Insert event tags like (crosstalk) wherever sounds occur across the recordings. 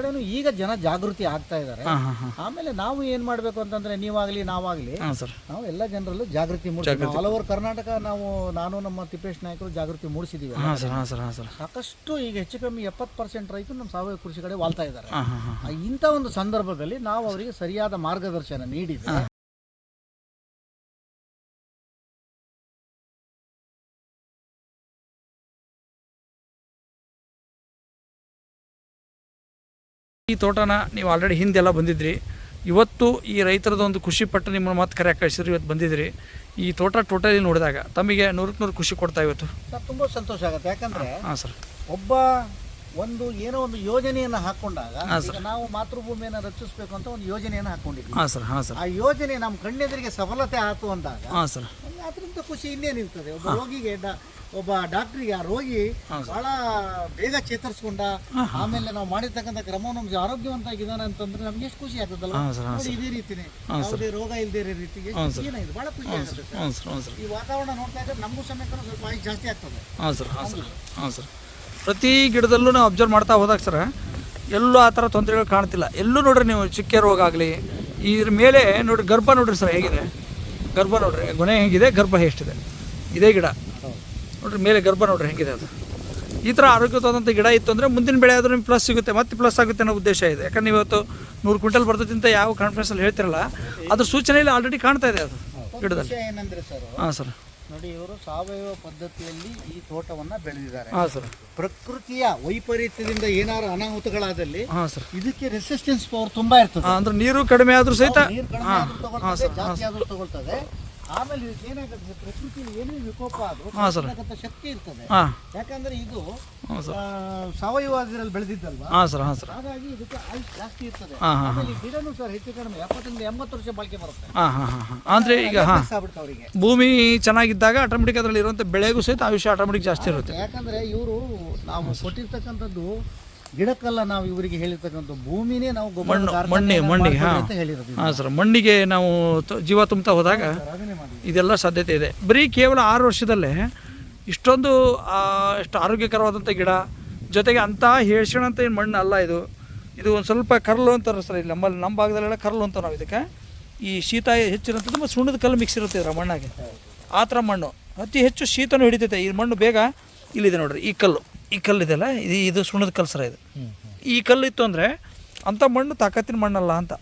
ಕಡೆನೂ ಈಗ ಜನ ಜಾಗೃತಿ ಆಗ್ತಾ ಇದ್ದಾರೆ. ಆಮೇಲೆ ನಾವು ಏನ್ ಮಾಡ್ಬೇಕು ಅಂತಂದ್ರೆ ನೀವಾಗ್ಲಿ ನಾವಾಗ್ಲಿ ನಾವು ಎಲ್ಲ ಜನರಲ್ಲೂ ಜಾಗೃತಿ ಮೂಡಿಸ್ತೀವಿ ಆಲ್ ಓವರ್ ಕರ್ನಾಟಕ ನಾವು ನಾನು ನಮ್ಮ ತಿಪ್ಪೇಶ್ ನಾಯಕರು ಜಾಗೃತಿ ಮೂಡಿಸಿದೀವಿ. ಸಾಕಷ್ಟು ಈಗ ಹೆಚ್ಚು ಕಮ್ಮಿ ಎಪ್ಪತ್ತು ಪರ್ಸೆಂಟ್ ರೈತರು ನಮ್ಮ ಸಾವಯವ ಕೃಷಿ ಕಡೆ ವಾಲ್ತಾ ಇದ್ದಾರೆ. ಇಂಥ ಒಂದು ಸಂದರ್ಭದಲ್ಲಿ ನಾವು ಅವರಿಗೆ ಸರಿಯಾದ ಮಾರ್ಗದರ್ಶನ ನೀಡಿದ್ರೆ ಈ ತೋಟನ ನೀವು ಆಲ್ರೆಡಿ ಹಿಂದೆಲ್ಲ ಬಂದಿದ್ರಿ. ಇವತ್ತು ಈ ರೈತರದೊಂದು ಖುಷಿ ಪಟ್ಟು ನಿಮ್ಮನ್ನು ಮತ್ತೆ ಕರೆ ಕಳಿಸಿದ್ರು ಇವತ್ತು ಬಂದಿದ್ರಿ. ಈ ತೋಟ ಟೋಟಲಿ ನೋಡಿದಾಗ ತಮಗೆ ನೂರಕ್ಕೆ ನೂರು ಖುಷಿ ಕೊಡ್ತಾ ಇವತ್ತು. ತುಂಬ ತುಂಬಾ ಸಂತೋಷ ಆಗುತ್ತೆ. ಯಾಕಂದ್ರೆ ಹಾಂ ಸರ್. ಒಬ್ಬ ಒಂದು ಏನೋ ಒಂದು ಯೋಜನೆಯನ್ನ ಹಾಕೊಂಡಾಗ ಈಗ ನಾವು ಮಾತೃಭೂಮಿಯನ್ನು ರಕ್ಷಿಸಬೇಕು ಅಂತ ಒಂದು ಯೋಜನೆಯನ್ನ ಹಾಕೊಂಡಿದ್ವಿ. ಹಾಂ ಸರ್ ಹಾಂ ಸರ್. ಆ ಯೋಜನೆ ನಮ್ಮ ಕಣ್ಣೆದುರಿಗೆ ಸಫಲತೆ ಆತು ಅಂದಾಗ ಹಾಂ ಸರ್. ಅದರಿಂದ ಖುಷಿ ಇನ್ನೇನಿರ್ತದೆ ಒಬ್ಬ ರೋಗಿಗೆ ಡ- ಒಬ್ಬ ಡಾಕ್ಟ್ರಿಗೆ ಆ ರೋಗಿ ಬಹಳ ಬೇಗ ಚೇತರಿಸ್ಕೊಂಡ ಆಮೇಲೆ ನಾವು ಮಾಡಿರ್ತಕ್ಕಂಥ ಕ್ರಮ ನಮ್ಗೆ ಆರೋಗ್ಯವಂತಾಗಿದ್ದಾನೆ ಅಂತಂದ್ರೆ ನಮ್ಗೆ ಎಷ್ಟು ಖುಷಿ ಆಗ್ತದಲ್ಲ? ಹಾಂ ಸರ್ ಹಾಂ ನೋಡಿ ಇದೇ ರೀತಿನೇ. ಯಾವುದೇ ರೋಗ ಇಲ್ಲದೆ ಇರೋ ರೀತಿ ಏನಾಗಿದೆ ಬಹಳ ಖುಷಿ ಆಗುತ್ತೆ ಸರ್. ಹಾಂ ಸರ್. ಹಾಂ ಸರ್. ಈ ವಾತಾವರಣ ನೋಡ್ತಾ ಇದ್ರೆ ನಮಗೂ ಸಮೇತ ಸ್ವಲ್ಪ ಜಾಸ್ತಿ ಆಗ್ತದೆ. ಹಾಂ ಸರ್ ಹಾಂ ಸರ್. ಹಾಂ ಸರ್. ಪ್ರತಿ ಗಿಡದಲ್ಲೂ ನಾವು ಅಬ್ಸರ್ವ್ ಮಾಡ್ತಾ ಹೋದಾಗ ಸರ್ ಎಲ್ಲೂ ಆ ಥರ ತೊಂದರೆಗಳು ಕಾಣ್ತಿಲ್ಲ. ಎಲ್ಲೂ ನೋಡ್ರಿ ನೀವು ಚಿಕ್ಕ ರೋಗ ಆಗಲಿ ಇದ್ರ ಮೇಲೆ ನೋಡ್ರಿ ಗರ್ಭ ನೋಡ್ರಿ ಸರ್ ಹೇಗಿದೆ? ಗರ್ಭ ನೋಡ್ರಿ ಗೊನೆ ಹೇಗಿದೆ ಗರ್ಭ ಎಷ್ಟಿದೆ? ಇದೇ ಗಿಡ. ನೋಡ್ರಿ ಮೇಲೆ ಗರ್ಭ ನೋಡ್ರಿ ಹೇಗಿದೆ ಅದು. ಈ ಥರ ಆರೋಗ್ಯವಾದಂಥ ಗಿಡ ಇತ್ತು ಅಂದರೆ ಮುಂದಿನ ಬೆಳೆ ಆದರೂ ನಿಮ್ಗೆ ಪ್ಲಸ್ ಸಿಗುತ್ತೆ ಮತ್ತೆ ಪ್ಲಸ್ ಆಗುತ್ತೆ ಅನ್ನೋ ಉದ್ದೇಶ ಇದೆ. ಯಾಕಂದ್ರೆ ನೀವು ಇವತ್ತು ನೂರು ಕ್ವಿಂಟಲ್ ಬರ್ತದಿಂತ ಅಂತ ಯಾವ ಕಾನ್ಫರೆನ್ಸಲ್ಲಿ ಹೇಳ್ತಿರಲ್ಲ ಅದ್ರ ಸೂಚನೆಯಲ್ಲಿ ಆಲ್ರೆಡಿ ಕಾಣ್ತಾ ಇದೆ ಅದು ಗಿಡದಲ್ಲಿ. ಹಾಂ ಸರ್. ನೋಡಿ ಇವರು ಸಾವಯವ ಪದ್ಧತಿಯಲ್ಲಿ ಈ ತೋಟವನ್ನ ಬೆಳೆದಿದ್ದಾರೆ. ಹಾಂ ಸರ್. ಪ್ರಕೃತಿಯ ವೈಪರೀತ್ಯದಿಂದ ಏನಾದ್ರು ಅನಾಹುತಗಳಾದಲ್ಲಿ ಹಾಂ ಸರ್. ಇದಕ್ಕೆ ರೆಸಿಸ್ಟೆನ್ಸ್ ಪವರ್ ತುಂಬಾ ಇರ್ತದೆ. ಅಂದ್ರೆ ನೀರು ಕಡಿಮೆ ಆದ್ರೂ ಸಹಿತ ನೀರು ಕಡಿಮೆ ಆದ್ರೂ ತಗೊಳ್ತದೆ ಜಾಸ್ತಿ ಆದ್ರೂ ತಗೊಳ್ತದೆ. ಆಮೇಲೆ ಇದಕ್ಕೆ ಏನಾಗುತ್ತೆ? ಪ್ರಕೃತಿಯಲ್ಲಿ ಏನೇ ವಿಕೋಪ ಆದ್ರೂ ಶಕ್ತಿ ಇರ್ತದೆ. ಹಾಂ. ಯಾಕಂದ್ರೆ ಇದು ಹಾಂ ಆ, ಸಾವಯವ ಇದರಲ್ಲಿ ಬೆಳೆದಿದ್ದಲ್ವಾ? ಹಾಂ ಸರ್ ಹಾಂ ಸರ್. ಹಾಗಾಗಿ ಇದಕ್ಕೆ ಆಯುಷ್ ಜಾಸ್ತಿ ಇರ್ತದೆ. ಆಮೇಲೆ ಗಿಡನೂ ಸರ್ ಹೆಚ್ಚು ಕಡಿಮೆ ಎಪ್ಪತ್ತರಿಂದ ಎಂಬತ್ತು ವರ್ಷ ಬಾಳಿಕೆ ಬರುತ್ತೆ. ಹಾಂ ಹಾಂ ಹಾಂ ಹಾಂ. ಅಂದರೆ ಈಗ ಅವರಿಗೆ. ಭೂಮಿ ಚೆನ್ನಾಗಿದ್ದಾಗ ಆಟೋಮೆಟಿಕ್ ಅದರಲ್ಲಿ ಇರುವಂತ ಬೆಳೆಗೂ ಸಹಿತ ಆಯುಷ್ಯ ಆಟೋಮೆಟಿಕ್ ಜಾಸ್ತಿ ಇರುತ್ತೆ. ಯಾಕಂದ್ರೆ ಇವರು ನಾವು ಕೊಟ್ಟಿರ್ತಕ್ಕಂಥದ್ದು ಗಿಡಕ್ಕಲ್ಲ ನಾವು ಇವರಿಗೆ ಹೇಳಿರ್ತಕ್ಕಂಥ ಭೂಮಿನೇ ನಾವು ಗೊಬ್ಬರ ಮಣ್ಣು ಕಾರ್ಖಾನೆ ಮಣ್ಣಿ ಮಣ್ಣಿಗೆ ಹಾಂ. ಅಂತ ಹೇಳಿರೋದು ಹಾಂ ಸರ್ ಮಣ್ಣಿಗೆ ನಾವು ತ- ಜೀವ ತುಂಬ್ತಾ ಹೋದಾಗ ಅದನ್ನೇ ಮಾಡಿ ಇದೆಲ್ಲ ಸಾಧ್ಯತೆ ಇದೆ. ಬರೀ ಕೇವಲ ಆರು ವರ್ಷದಲ್ಲೇ ಇಷ್ಟೊಂದು ಆ, ಇಷ್ಟು ಆರೋಗ್ಯಕರವಾದಂಥ ಗಿಡ ಜೊತೆಗೆ ಅಂಥ ಹೇಳ್ಸೋಣಂತ ಏನು ಮಣ್ಣು ಅಲ್ಲ ಇದು. ಇದು ಒಂದು ಸ್ವಲ್ಪ ಕರ್ಲು ಅಂತಾರೆ ಸರ್ ಇಲ್ಲಿ ನಮ್ಮಲ್ಲಿ ನಮ್ಮ ಭಾಗದಲ್ಲೆಲ್ಲ ಕರ್ಲು ಅಂತ ನಾವು ಇದಕ್ಕೆ. ಈ ಶೀತ ಹೆಚ್ಚಿರುವಂಥದ್ದು ಮತ್ತು ಸುಣ್ಣದ ಕಲ್ಲು ಮಿಕ್ಸ್ ಇರುತ್ತೆ ಇದರ ಮಣ್ಣಾಗೆ. ಆ ಥರ ಮಣ್ಣು. ಅತಿ ಹೆಚ್ಚು ಶೀತನೂ ಹಿಡಿತೈತೆ. ಈ ಮಣ್ಣು ಬೇಗ ಇಲ್ಲಿದೆ ನೋಡ್ರಿ ಈ ಕಲ್ಲು. ಈ ಕಲ್ಲು ಇದೆಯಲ್ಲ? ಇದು ಇದು ಸುಣ್ಣದ ಕಲ್ಲು ಇದು. ಈ ಕಲ್ಲು ಇತ್ತು ಅಂದರೆ ಅಂಥ ಮಣ್ಣು ತಾಕತ್ತಿನ ಮಣ್ಣಲ್ಲ ಅಂತ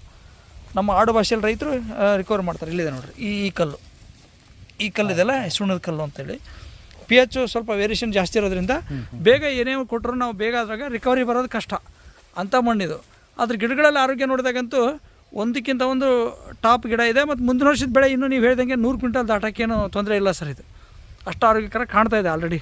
ನಮ್ಮ ಆಡು ಭಾಷೆಯಲ್ಲಿ ರೈತರು ರಿಕವರ್ ಮಾಡ್ತಾರೆ. ಇಲ್ಲಿದೆ ನೋಡ್ರಿ. ಈ ಈ ಕಲ್ಲು. ಈ ಕಲ್ಲು ಇದೆಲ್ಲ ಸುಣ್ಣದ ಕಲ್ಲು ಅಂತೇಳಿ ಪಿ ಎಚ್ ಸ್ವಲ್ಪ ವೇರಿಯೇಷನ್ ಜಾಸ್ತಿ ಇರೋದ್ರಿಂದ ಬೇಗ ಏನೇ ಕೊಟ್ಟರು ನಾವು ಬೇಗ ಅದ್ರಾಗ ರಿಕವರಿ ಬರೋದು ಕಷ್ಟ. ಅಂಥ ಮಣ್ಣಿದು. ಅದ್ರ ಗಿಡಗಳಲ್ಲಿ ಆರೋಗ್ಯ ನೋಡಿದಾಗಂತೂ ಒಂದಕ್ಕಿಂತ ಒಂದು ಟಾಪ್ ಗಿಡ ಇದೆ ಮತ್ತು ಮುಂದಿನ ವರ್ಷದ ಬೆಳೆ ಇನ್ನೂ ನೀವು ಹೇಳಿದಂಗೆ ನೂರು ಕ್ವಿಂಟಲ್ ದಾಟಕ್ಕೇನು ತೊಂದರೆ ಇಲ್ಲ ಸರ್ ಇದು. ಅಷ್ಟು ಆರೋಗ್ಯಕರ ಕಾಣ್ತಾ ಇದೆ ಆಲ್ರೆಡಿ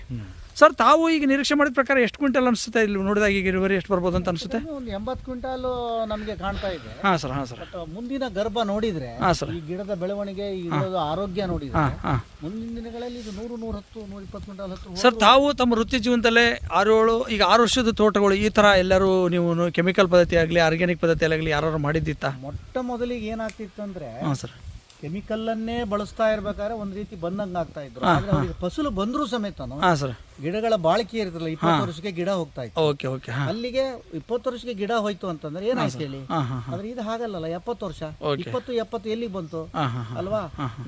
ಸರ್ ತಾವು ಈಗ ನಿರೀಕ್ಷೆ ಮಾಡಿದ ಪ್ರಕಾರ ಎಷ್ಟು ಕ್ವಿಂಟಲ್ ಅನಿಸುತ್ತೆ ಇಲ್ಲಿ ನೋಡಿದಾಗ ಈಗ ಇಳುವರಿ ಎಷ್ಟು ಬರ್ಬೋದು ಅಂತ ಅನಿಸುತ್ತೆ? ಒಂದು ಎಂಬತ್ತು ಕ್ವಿಂಟಾಲು ನಮಗೆ ಕಾಣ್ತಾ ಇದೆ. ಹಾಂ ಸರ್ ಹಾಂ ಸರ್. ಬಟ್ ಮುಂದಿನ ಗರ್ಭ ನೋಡಿದ್ರೆ ಹಾಂ ಸರ್. ಈ ಗಿಡದ ಬೆಳವಣಿಗೆ ಈ ಗಿಡದ ಆರೋಗ್ಯ ನೋಡಿದ್ರೆ ಹಾಂ ಹಾಂ. ಮುಂದಿನ ದಿನಗಳಲ್ಲಿ ಇದು ನೂರು ನೂರ ಹತ್ತು ನೂರ ಇಪ್ಪತ್ತು ಕ್ವಿಂಟಾಲ್ ಹತ್ತು ಸರ್ ತಾವು ತಮ್ಮ ವೃತ್ತಿ ಜೀವನದಲ್ಲೇ ಆರು ಏಳು ಈಗ ಆರು ವರ್ಷದ ತೋಟಗಳು ಈ ಥರ ಎಲ್ಲರೂ ನೀವು ಕೆಮಿಕಲ್ ಪದ್ಧತಿ ಆಗಲಿ ಆರ್ಗ್ಯಾನಿಕ್ ಪದ್ಧತಿ ಆಗಲಿ ಯಾರು ಮಾಡಿದ್ದಿತ್ತಾ ಮೊಟ್ಟ ಮೊದಲಿಗೆ ಏನಾಗ್ತಿತ್ತು ಅಂದ್ರೆ ಹಾಂ ಸರ್. ಕೆಮಿಕಲ್ ಅನ್ನೇ ಬಳಸ್ತಾ ಇರ್ಬೇಕಾದ್ರೆ ಒಂದ್ ರೀತಿ ಬಂದಂಗ ಆಗ್ತಾ ಇದ್ರು. ಆದ್ರೆ ಅವ್ರಿಗೆ ಫಸಲು ಬಂದ್ರು ಸಮೇತ ಹಾಂ ಸರ್. ಗಿಡಗಳ ಬಾಳಿಕೆ ಇರ್ತಲ್ಲ ಇಪ್ಪತ್ತು ವರ್ಷಕ್ಕೆ ಗಿಡ ಹೋಗ್ತಾ ಇತ್ತು. ಓಕೆ ಓಕೆ ಹಾಂ. ಅಲ್ಲಿಗೆ ಇಪ್ಪತ್ತು ವರ್ಷಕ್ಕೆ ಗಿಡ ಹೋಯ್ತು ಅಂತಂದ್ರೆ ಏನಾಯ್ತು ಹೇಳಿ? ಹಾಂ ಹಾಂ ಹಾಂ. ಆದ್ರೆ ಇದು ಹಾಗಲ್ಲಲ್ಲ ಎಪ್ಪತ್ತು ವರ್ಷ. Okay. ಇಪ್ಪತ್ತು ಎಪ್ಪತ್ತು ಎಲ್ಲಿ ಬಂತು? ಹಾಂ ಹಾಂ ಹಾಂ ಅಲ್ವಾ?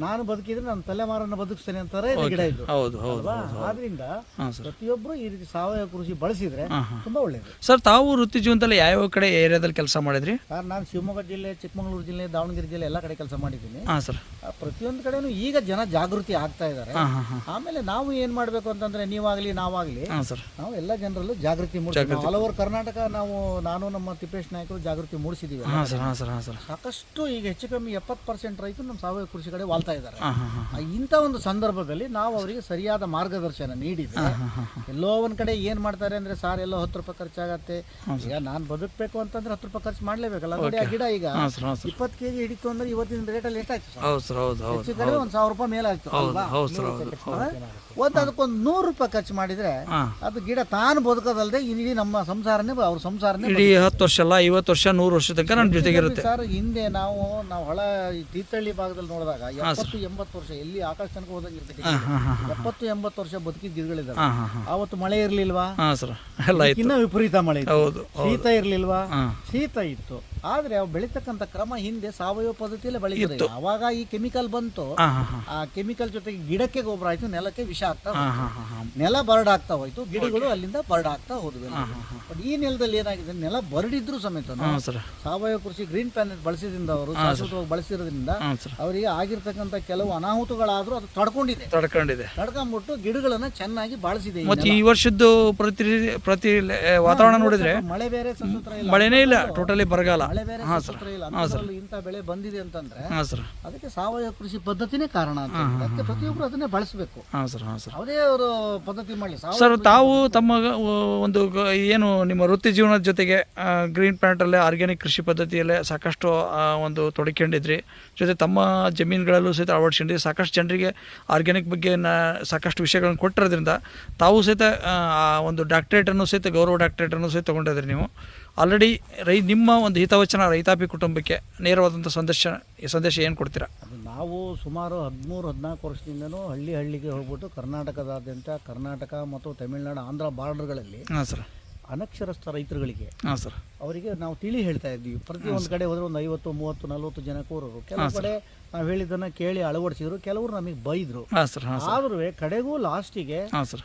ನಾನು ಬದುಕಿದ್ರೆ ನಾನು ತಲೆಮಾರನ್ನ ಬದುಕಿಸ್ತೇನೆ ಅಂತಾರೆ ಇದು ಗಿಡ ಇದು ಹೌದು ಹೌದು ಅಲ್ವಾ? ಆದ್ರಿಂದ ಹಾಂ ಸರ್. ಪ್ರತಿಯೊಬ್ರು ಈ ರೀತಿ ಸಾವಯವ ಕೃಷಿ ಬಳಸಿದ್ರೆ ತುಂಬಾ ಒಳ್ಳೇದು. ಸರ್ ತಾವು ವೃತ್ತಿ ಜೀವನದಲ್ಲಿ ಯಾವ ಕಡೆ ಏರಿಯಾದಲ್ಲಿ ಕೆಲಸ ಮಾಡಿದ್ರಿ? ಸರ್ ನಾನು ಶಿವಮೊಗ್ಗ ಜಿಲ್ಲೆ ಚಿಕ್ಕಮಗಳೂರು ಜಿಲ್ಲೆ ದಾವಣಗೆರೆ ಜಿಲ್ಲೆ ಎಲ್ಲ ಕಡೆ ಕೆಲಸ ಮಾಡಿದ್ದೀನಿ. ಹಾಂ ಸರ್. ಪ್ರತಿಯೊಂದು ಕಡೆನೂ ಈಗ ಜನ ಜಾಗೃತಿ ಆಗ್ತಾ ಇದ್ದಾರೆ ಆಮೇಲೆ ನಾವು ಏನ್ ಮಾಡ್ಬೇಕು ಅಂತಂದ್ರೆ ನೀವಾಗ್ಲಿ ನಾವಾಗ್ಲಿ ನಾವು ಎಲ್ಲ ಜನರಲ್ಲೂ ಜಾಗೃತಿ ಮೂಡಿಸಿ ಆಲ್ ಓವರ್ ಕರ್ನಾಟಕ ನಾವು ನಾನು ನಮ್ಮ ತಿಪ್ಪೇಶ್ ನಾಯಕರು ಜಾಗೃತಿ ಮೂಡಿಸಿದೀವಿ ಸಾಕಷ್ಟು ಈಗ ಹೆಚ್ಚು ಕಮ್ಮಿ ಎಪ್ಪತ್ತು ಪರ್ಸೆಂಟ್ ರೈತರು ನಮ್ಮ ಸಾವಯವ ಕೃಷಿ ಕಡೆ ವಾಲ್ತಾ ಇದ್ದಾರೆ ಇಂಥ ಒಂದು ಸಂದರ್ಭದಲ್ಲಿ ನಾವು ಅವರಿಗೆ ಸರಿಯಾದ ಮಾರ್ಗದರ್ಶನ ನೀಡಿದ್ರೆ ಎಲ್ಲೋ ಒಂದ್ ಕಡೆ ಏನ್ ಮಾಡ್ತಾರೆ ಅಂದ್ರೆ ಸಾರ್ ಎಲ್ಲೋ ಹತ್ತು ರೂಪಾಯಿ ಖರ್ಚಾಗತ್ತೆ. ಈಗ ನಾನ್ ಬದುಕಬೇಕು ಅಂತಂದ್ರೆ ಹತ್ತು ರೂಪಾಯಿ ಖರ್ಚು ಮಾಡ್ಲೇಬೇಕಲ್ಲ. ನೋಡಿ ಆ ಗಿಡ ಈಗ ಇಪ್ಪತ್ತು ಕೆಜಿ ಹಿಡಿತು ಅಂದ್ರೆ ಇವತ್ತಿನ ರೇಟಲ್ಲಿ ಎಷ್ಟಾಗ್ತದೆ ಹೌದು ಸರ್ ಹೌದು ಹೌದು ಹೆಚ್ಚು ಕಡಿಮೆ ಒಂದು ಸಾವಿರ ರೂಪಾಯಿ ಮೇಲೆ ಆಗ್ತದೆ ಹೌದು ಅಲ್ವಾ? ಹೌದು ಸರ್ ಹೌದು. ಒಂದು ಅದಕ್ಕೊಂದು ನೂರು ರೂಪಾಯಿ ಖರ್ಚು ಮಾಡಿದ್ರೆ ಹಾಂ. ಅದು ಗಿಡ ತಾನು ಬದುಕೋದಲ್ಲದೆ ಇಡೀ ನಮ್ಮ ಸಂಸಾರನೇ ಅವ್ರ ಸಂಸಾರನೇ ಇಡೀ ಹತ್ತು ವರ್ಷ ಅಲ್ಲ ಐವತ್ತು ವರ್ಷ ನೂರು ವರ್ಷ ತನಕ ನನ್ನ ಜೊತೆಗಿರುತ್ತೆ ಸರ್ ಹಿಂದೆ ನಾವು ನಾವು ಹೊಳ ಈ ತೀರ್ಥಹಳ್ಳಿ ಭಾಗದಲ್ಲಿ ನೋಡಿದಾಗ ಎಪ್ಪತ್ತು ಎಂಬತ್ತು ವರ್ಷ ಎಲ್ಲಿ ಆಕಾಶ ತನಕ ಹೋದಂಗೆ ಇರ್ತೈತಿ ಹಾಂ ಹಾಂ ಹಾಂ ಎಪ್ಪತ್ತು ಎಂಬತ್ತು ವರ್ಷ ಬದುಕಿದ ಗಿಡಗಳಿದಾವೆ ಹಾಂ ಹಾಂ ಹಾಂ. ಆವತ್ತು ಮಳೆ ಇರ್ಲಿಲ್ವಾ? ಹಾಂ ಸರ್ ಎಲ್ಲ ಆಯ್ತು. ಇನ್ನ ವಿಪರೀತ ಮಳೆ ಇತ್ತು. ಹೌದು ಶೀತ ಇರ್ಲಿಲ್ವಾ? ಹಾಂ. ಶೀತ ಇತ್ತು. ಆದ್ರೆ ಅವು ಬೆಳೀತಕ್ಕಂಥ ಕ್ರಮ ಹಿಂದೆ ಸಾವಯವ ಪದ್ಧತಿಯಲ್ಲೇ ಬೆಳೆಯುತ್ತೆ ಅವಾಗ ಈ ಕೆಮಿಕಲ್ ಬಂತು ಆ ಕೆಮಿಕಲ್ ಜೊತೆಗೆ ಗಿಡಕ್ಕೆ ಗೊಬ್ಬರ ಆಯ್ತು ನೆಲಕ್ಕೆ ವಿಷ ಆಗ್ತಾ ನೆಲ ಹಾಂ ಆಗ್ತಾ ಹೋಯ್ತು ಗಿಡಗಳು ಅಲ್ಲಿಂದ ಬರಡಾಗ್ತಾ ಹೋದ್ವೆ. ಬಟ್ ಈ ನೆಲದಲ್ಲಿ ಏನಾಗಿದೆ ನೆಲ ಬರಡಿದ್ರು ಸಮೇತ ಹಾಂ ಸರ್. ಸಾವಯವ ಕೃಷಿ ಗ್ರೀನ್ ಪ್ಲಾನೆಟ್ ಬಳಸಿದ್ರಿಂದ ಅವರು ಶಾಶ್ವತವಾಗಿ ಬಳಸಿರೋದ್ರಿಂದ ಹಾಂ ಸರ್. ಅವರಿಗೆ ಆಗಿರ್ತಕ್ಕಂಥ ಕೆಲವು ಅನಾಹುತಗಳಾದ್ರೂ ಅದು ತಡ್ಕೊಂಡಿದೆ. ತಡ್ಕೊಂಡಿದೆ. ತಡ್ಕೊಂಡ್ಬಿಟ್ಟು ಗಿಡಗಳನ್ನ ಚೆನ್ನಾಗಿ ಬಳಸಿದೆ ಈ ಮತ್ತು ಈ ವರ್ಷದ್ದು ಪ್ರತಿ ಪ್ರತಿ ಲೆ- ವಾತಾವರಣ ನೋಡಿದ್ರೆ ಮಳೆ ಬೇರೆ ಸಸುತ್ರ ಇಲ್ಲ. ಮಳೆನೇ ಇಲ್ಲ ಟೋಟಲಿ ಬರಗಾಲ. ಮಳೆ ಬೇರೆ ಸಸತ್ರ ಇಲ್ಲ. ಇಂತ ಇಂಥ ಬೆಳೆ ಬಂದಿದೆ ಅಂತಂದ್ರೆ ಹಾಂ ಸರ್. ಅದಕ್ಕೆ ಸಾವಯವ ಕೃಷಿ ಪದ್ಧತಿನೇ ಕಾರಣ ಅಂತ ಹೇಳ್ತಾರೆ. ಅದಕ್ಕೆ ಪ್ರತಿಯೊಬ್ಬರು ಅದನ್ನೇ ಬಳಸಬೇಕು. ಹಾಂ ಸರ್ ಹಾಂ ಸರ್. ಯಾವುದೇ ಅವರು ಪದ್ಧತಿ ಮಾಡಲಿ. ಸಾವಯವ ಸರ್ ತಾವು ತಮ್ಮ ಗ- ಒಂದು ಗ- ಏನು ನಿಮ್ಮ ವೃತ್ತಿ ಜೀವನದ ಜೊತೆಗೆ ಗ್ರೀನ್ ಪ್ಲಾಂಟಲ್ಲೇ ಆರ್ಗ್ಯಾನಿಕ್ ಕೃಷಿ ಪದ್ಧತಿಯಲ್ಲೇ ಸಾಕಷ್ಟು ಆ, ಒಂದು ತೊಡಕೊಂಡಿದ್ರಿ ಜೊತೆ ತಮ್ಮ ಜಮೀನುಗಳಲ್ಲೂ ಸಹಿತ ಅಳವಡಿಸ್ಕೊಂಡಿದ್ರಿ. ಸಾಕಷ್ಟು ಜನರಿಗೆ ಆರ್ಗ್ಯಾನಿಕ್ ಬಗ್ಗೆ ನ ಸಾಕಷ್ಟು ವಿಷಯಗಳನ್ನು ಕೊಟ್ಟಿರೋದ್ರಿಂದ ತಾವು ಸಹಿತ ಆ, ಆ ಒಂದು ಡಾಕ್ಟ್ರೇಟನ್ನು ಸಹಿತ ಗೌರವ ಡಾಕ್ಟ್ರೇಟನ್ನು ಸಹಿತ ತೊಗೊಂಡಿದ್ರಿ ನೀವು. ಆಲ್ರೆಡಿ ರೈ ನಿಮ್ಮ ಒಂದು ಹಿತವಚನ ರೈತಾಪಿ ಕುಟುಂಬಕ್ಕೆ ನೇರವಾದಂಥ ಸಂದೇಶ ಈ ಸಂದೇಶ ಏನು ಕೊಡ್ತೀರಾ? ಅದು ನಾವು ಸುಮಾರು ಹದಿಮೂರು ಹದಿನಾಲ್ಕು ವರ್ಷದಿಂದನೂ ಹಳ್ಳಿ ಹಳ್ಳಿಗೆ ಹೋಗ್ಬಿಟ್ಟು ಕರ್ನಾಟಕದಾದ್ಯಂತ ಕರ್ನಾಟಕ ಮತ್ತು ತಮಿಳುನಾಡು ಆಂಧ್ರ ಬಾರ್ಡರ್ಗಳಲ್ಲಿ ಹಾಂ ಸರ್. ಅನಕ್ಷರಸ್ಥ ರೈತರುಗಳಿಗೆ ಹಾಂ ಸರ್. ಅವರಿಗೆ ನಾವು ತಿಳಿ ಹೇಳ್ತಾ ಇದ್ದೀವಿ. ಪ್ರತಿ ಒಂದು ಕಡೆ ಹೋದ್ರೆ ಒಂದು ಐವತ್ತು ಮೂವತ್ತು ನಲವತ್ತು ಜನ ಕೂರರು. ಕೆಲವು ಕಡೆ ನಾವು ಹೇಳಿದ್ದನ್ನ ಕೇಳಿ ಅಳವಡಿಸಿದ್ರು ಕೆಲವರು ನಮಗೆ ಬೈದ್ರು. ಆದ್ರೂ ಕಡೆಗೂ ಲಾಸ್ಟಿಗೆ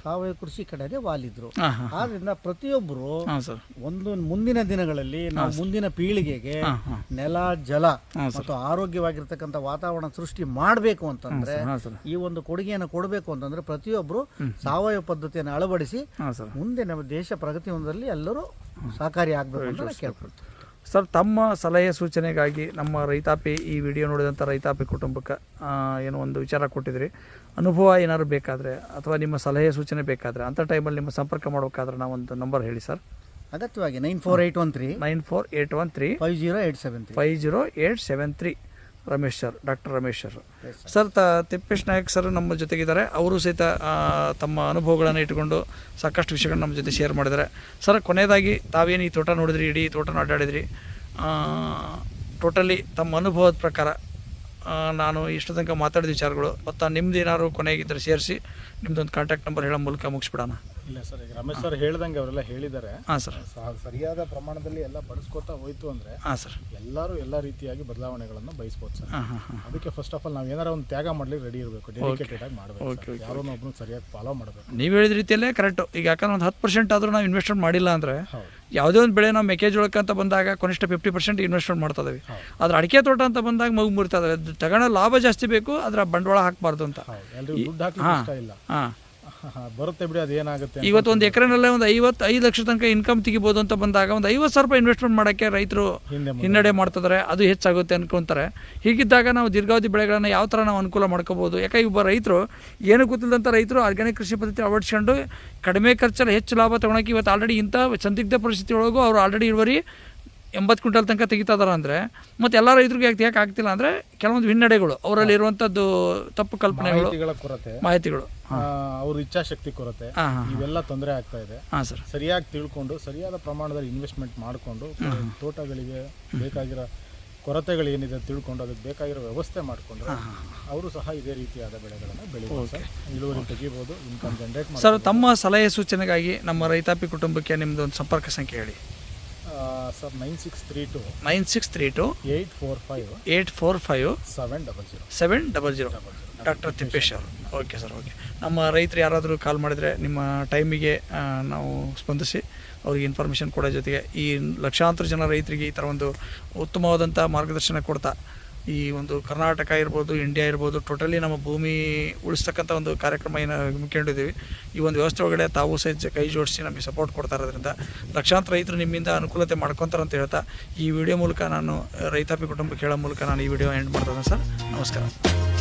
ಸಾವಯವ ಕೃಷಿ ಕಡೆಗೆ ವಾಲಿದ್ರು. ಆದ್ರಿಂದ ಪ್ರತಿಯೊಬ್ಬರು ಒಂದು ಮುಂದಿನ ದಿನಗಳಲ್ಲಿ ನಾವು ಮುಂದಿನ ಪೀಳಿಗೆಗೆ ನೆಲ ಜಲ ಮತ್ತು ಆರೋಗ್ಯವಾಗಿರ್ತಕ್ಕಂಥ ವಾತಾವರಣ ಸೃಷ್ಟಿ ಮಾಡಬೇಕು ಅಂತಂದ್ರೆ ಈ ಒಂದು ಕೊಡುಗೆಯನ್ನು ಕೊಡಬೇಕು ಅಂತಂದ್ರೆ ಪ್ರತಿಯೊಬ್ಬರು ಸಾವಯವ ಪದ್ಧತಿಯನ್ನು ಅಳವಡಿಸಿ ಮುಂದೆ ನಮ್ಮ ದೇಶ ಪ್ರಗತಿ ಒಂದರಲ್ಲಿ ಎಲ್ಲರೂ ಸಹಕಾರಿ ಆಗಬೇಕು ಅಂತ ಕೇಳ್ಕೊಳ್ತೀನಿ ಸರ್ ತಮ್ಮ ಸಲಹೆ ಸೂಚನೆಗಾಗಿ ನಮ್ಮ ರೈತಾಪಿ ಈ ವಿಡಿಯೋ ನೋಡಿದಂಥ ರೈತಾಪಿ ಕುಟುಂಬಕ್ಕೆ ಏನೋ ಒಂದು ವಿಚಾರ ಕೊಟ್ಟಿದ್ರಿ. ಅನುಭವ ಏನಾದ್ರು ಬೇಕಾದರೆ ಅಥವಾ ನಿಮ್ಮ ಸಲಹೆ ಸೂಚನೆ ಬೇಕಾದರೆ ಅಂಥ ಟೈಮಲ್ಲಿ ನಿಮ್ಮ ಸಂಪರ್ಕ ಮಾಡಬೇಕಾದ್ರೆ ನಾವೊಂದು ಒಂದು ನಂಬರ್ ಹೇಳಿ ಸರ್. ಅಗತ್ಯವಾಗಿ nine four eight one three nine four eight one three five zero eight seven three. Five zero eight seven three. Ramesh sir doctor Ramesh sir. Sir ತ ತಿಪ್ಪೇಶ್ ನಾಯಕ್ ಸರ್ ನಮ್ಮ ಜೊತೆಗಿದ್ದಾರೆ. ಅವರು ಸಹಿತ ತಮ್ಮ ಅನುಭವಗಳನ್ನು ಇಟ್ಕೊಂಡು ಸಾಕಷ್ಟು ವಿಷಯಗಳನ್ನ ನಮ್ಮ ಜೊತೆ ಶೇರ್ ಮಾಡಿದ್ದಾರೆ. ಸರ್ ಕೊನೆಯದಾಗಿ ತಾವೇನು ಈ ತೋಟ ನೋಡಿದ್ರಿ ಇಡೀ ತೋಟನ ಅಡ್ಡಾಡಿದ್ರಿ? ಟೋಟಲಿ ತಮ್ಮ ಅನುಭವದ ಪ್ರಕಾರ ನಾನು ಇಷ್ಟು ತನಕ ಮಾತಾಡಿದ ವಿಚಾರಗಳು ಮತ್ತು ನಿಮ್ದು ಏನಾದ್ರು ಕೊನೆಗಿದ್ದರೆ ಸೇರಿಸಿ ನಿಮ್ಮದೊಂದು ಕಾಂಟ್ಯಾಕ್ಟ್ ನಂಬರ್ ಹೇಳೋ ಮೂಲಕ ಮುಗಿಸ್ಬಿಡೋಣ. ಇಲ್ಲ ಸರ್ ಈಗ ರಮೇಶ್ ಸರ್ ಹೇಳ್ದಂಗೆ ಅವರೆಲ್ಲ ಹೇಳಿದ್ದಾರೆ. ಹಾಂ ಸರ್. ಸ- ಸರಿಯಾದ ಪ್ರಮಾಣದಲ್ಲಿ ಎಲ್ಲ ಬಳಸ್ಕೊತಾ ಹೋಯ್ತು ಅಂದ್ರೆ ಹಾಂ ಸರ್. ಎಲ್ಲರೂ ಎಲ್ಲ ರೀತಿಯಾಗಿ ಬದಲಾವಣೆಗಳನ್ನು ಬಯಸ್ಬೋದು ಸರ್. ಹಾಂ ಹಾಂ ಹಾಂ. ಅದಕ್ಕೆ ಫಸ್ಟ್ ಆಫ್ ಆಲ್ ನಾವು ಏನಾರ ಒಂದು ತ್ಯಾಗ ಮಾಡ್ಲಿಕ್ಕೆ ರೆಡಿ ಇರಬೇಕು ಡೆಡಿಕೇಟೆಡ್ ಆಗಿ ಮಾಡಬೇಕು ಯಾರೋ ಒಬ್ಬನು ಸರಿಯಾಗಿ ಫಾಲೋ ಮಾಡಬೇಕು. ನೀವು ಹೇಳಿದ ರೀತಿಯಲ್ಲೇ ಕರೆಕ್ಟ್ ಈಗ ಯಾಕಂದ್ರೆ ಒಂದು ಹತ್ತು ಪರ್ಸೆಂಟ್ ಆದರೂ ನಾವು ಇನ್ವೆಸ್ಟ್ಮೆಂಟ್ ಮಾಡಿಲ್ಲ ಅಂದರೆ ಹೌದು. ಯಾವುದೇ ಒಂದು ಬೆಳೆ ನಾವು ಮೆಕ್ಕೆಜೋಳಕ್ಕೆ ಅಂತ ಬಂದಾಗ ಕನಿಷ್ಠ ಫಿಫ್ಟಿ ಪರ್ಸೆಂಟ್ ಇನ್ವೆಸ್ಟ್ಮೆಂಟ್ ಮಾಡ್ತಾ ಇದ್ದೀವಿ. ಆದ್ರೆ ಅಡಿಕೆ ತೋಟ ಅಂತ ಬಂದಾಗ ಮಗು ಮುರಿತಾ ಇದೆ ತಗೊಳ್ಳೋ ಲಾಭ ಜಾಸ್ತಿ ಬೇಕು ಅದರ ಬಂಡವಾಳ ಹಾಕಬಾರ್ದು ಅಂತ. ಎಲ್ಲರೂ ದುಡ್ಡು ಹಾಕ್ಲಿಕ್ಕೆ ಇಷ್ಟ ಇಲ್ಲ. ಹಾಂ. (laughs) ಬರುತ್ತೆ ಬಿಡಿ ಅದು ಏನಾಗುತ್ತೆ ಇವತ್ತು ಒಂದು ಎಕರೆನಲ್ಲೇ ಒಂದು ಐವತ್ತು ಐದು ಲಕ್ಷ ತನಕ ಇನ್ಕಮ್ ತೆಗಿಬೋದು ಅಂತ ಬಂದಾಗ ಒಂದು ಐವತ್ತು ಸಾವಿರ ರೂಪಾಯಿ ಇನ್ವೆಸ್ಟ್ಮೆಂಟ್ ಮಾಡೋಕ್ಕೆ ರೈತರು ಹಿನ್ನಡೆ ಮಾಡ್ತಿದ್ದಾರೆ ಅದು ಹೆಚ್ಚಾಗುತ್ತೆ ಅನ್ಕೊಂತಾರೆ. ಹೀಗಿದ್ದಾಗ ನಾವು ದೀರ್ಘಾವಧಿ ಬೆಳೆಗಳನ್ನು ಯಾವ ಥರ ನಾವು ಅನುಕೂಲ ಮಾಡ್ಕೋಬೋದು ಯಾಕೆ ಒಬ್ಬ ರೈತರು ಏನು ಗೊತ್ತಿಲ್ಲದಂಥ ರೈತರು ಆರ್ಗ್ಯಾನಿಕ್ ಕೃಷಿ ಪದ್ಧತಿ ಅಳವಡಿಸ್ಕೊಂಡು ಕಡಿಮೆ ಖರ್ಚಲ್ಲಿ ಹೆಚ್ಚು ಲಾಭ ತೊಗೊಳಕ್ಕೆ ಇವತ್ತು ಆಲ್ರೆಡಿ ಇಂಥ ಸಂದಿಗ್ಧ ಪರಿಸ್ಥಿತಿ ಒಳಗೂ ಅವರು ಆಲ್ರೆಡಿ ಇಳುವರಿ ಎಂಬತ್ತು ಕ್ವಿಂಟಲ್ ತನಕ ತೆಗಿತಾ ಇದಾರೆ ಅಂದರೆ ಮತ್ತು ಎಲ್ಲ ರೈತರಿಗೆ ಯಾಕೆ ಯಾಕೆ ಆಗ್ತಿಲ್ಲ ಅಂದರೆ ಕೆಲವೊಂದು ಹಿನ್ನಡೆಗಳು ಅವರಲ್ಲಿ ಇರುವಂಥದ್ದು ತಪ್ಪು ಕಲ್ಪನೆಗಳು ಮಾಹಿತಿಗಳ ಕೊರತೆ ಮಾಹಿತಿಗಳು. ಅವ್ರ ಇಚ್ಛಾಶಕ್ತಿ ಕೊರತೆ ಇವೆಲ್ಲ ತೊಂದರೆ ಆಗ್ತಾ ಇದೆ. ಹಾಂ ಸರ್. ಸರಿಯಾಗಿ ತಿಳ್ಕೊಂಡು ಸರಿಯಾದ ಪ್ರಮಾಣದಲ್ಲಿ ಇನ್ವೆಸ್ಟ್ಮೆಂಟ್ ಮಾಡಿಕೊಂಡು ತೋಟಗಳಿಗೆ ಬೇಕಾಗಿರೋ ಕೊರತೆಗಳೇನಿದೆ ತಿಳ್ಕೊಂಡು ಅದಕ್ಕೆ ಬೇಕಾಗಿರೋ ವ್ಯವಸ್ಥೆ ಮಾಡಿಕೊಂಡು ಅವರು ಸಹ ಇದೇ ರೀತಿಯಾದ ಬೆಳೆಗಳನ್ನು ಬೆಳಿಬೋದು ಸರ್. ಇಳುವರಿ ತೆಗಿಬೋದು ಇನ್ಕಮ್ ಜನರೇಟ್ ಸರ್ ತಮ್ಮ ಸಲಹೆ ಸೂಚನೆಗಾಗಿ ನಮ್ಮ ರೈತಾಪಿ ಕುಟುಂಬಕ್ಕೆ ನಿಮ್ಮದು ಒಂದು ಸಂಪರ್ಕ ಸಂಖ್ಯೆ ಹೇಳಿ. Sir nine six three two nine six three two eight four five eight four five seven double zero. Seven double zero. Doctor Tippesh ಅವರು ಓಕೆ ಸರ್ ಓಕೆ. ನಮ್ಮ ರೈತರು ಯಾರಾದರೂ ಕಾಲ್ ಮಾಡಿದರೆ ನಿಮ್ಮ ಟೈಮಿಗೆ ನಾವು ಸ್ಪಂದಿಸಿ ಅವ್ರಿಗೆ ಇನ್ಫಾರ್ಮೇಷನ್ ಕೊಡೋ ಜೊತೆಗೆ ಈ ಲಕ್ಷಾಂತರ ಜನ ರೈತರಿಗೆ ಈ ಥರ ಒಂದು ಉತ್ತಮವಾದಂಥ ಮಾರ್ಗದರ್ಶನ ಕೊಡ್ತಾ ಈ ಒಂದು ಕರ್ನಾಟಕ ಇರ್ಬೋದು ಇಂಡಿಯಾ ಇರ್ಬೋದು ಟೋಟಲಿ ನಮ್ಮ ಭೂಮಿ ಉಳಿಸ್ತಕ್ಕಂಥ ಒಂದು ಕಾರ್ಯಕ್ರಮ ಏನು ಹಮ್ಮಿಕೊಂಡಿದ್ದೀವಿ. ಈ ಒಂದು ವ್ಯವಸ್ಥೆ ಒಳಗಡೆ ತಾವು ಸಹಿತ ಕೈ ಜೋಡಿಸಿ ನಮಗೆ ಸಪೋರ್ಟ್ ಕೊಡ್ತಾ ಇರೋದ್ರಿಂದ ಲಕ್ಷಾಂತರ ರೈತರು ನಿಮ್ಮಿಂದ ಅನುಕೂಲತೆ ಮಾಡ್ಕೊತಾರೆ ಅಂತ ಹೇಳ್ತಾ ಈ ವಿಡಿಯೋ ಮೂಲಕ ನಾನು ರೈತಾಪಿ ಕುಟುಂಬಕ್ಕೆ ಹೇಳೋ ಮೂಲಕ ನಾನು ಈ ವಿಡಿಯೋ ಎಂಡ್ ಮಾಡ್ತೇನೆ ಸರ್. ನಮಸ್ಕಾರ.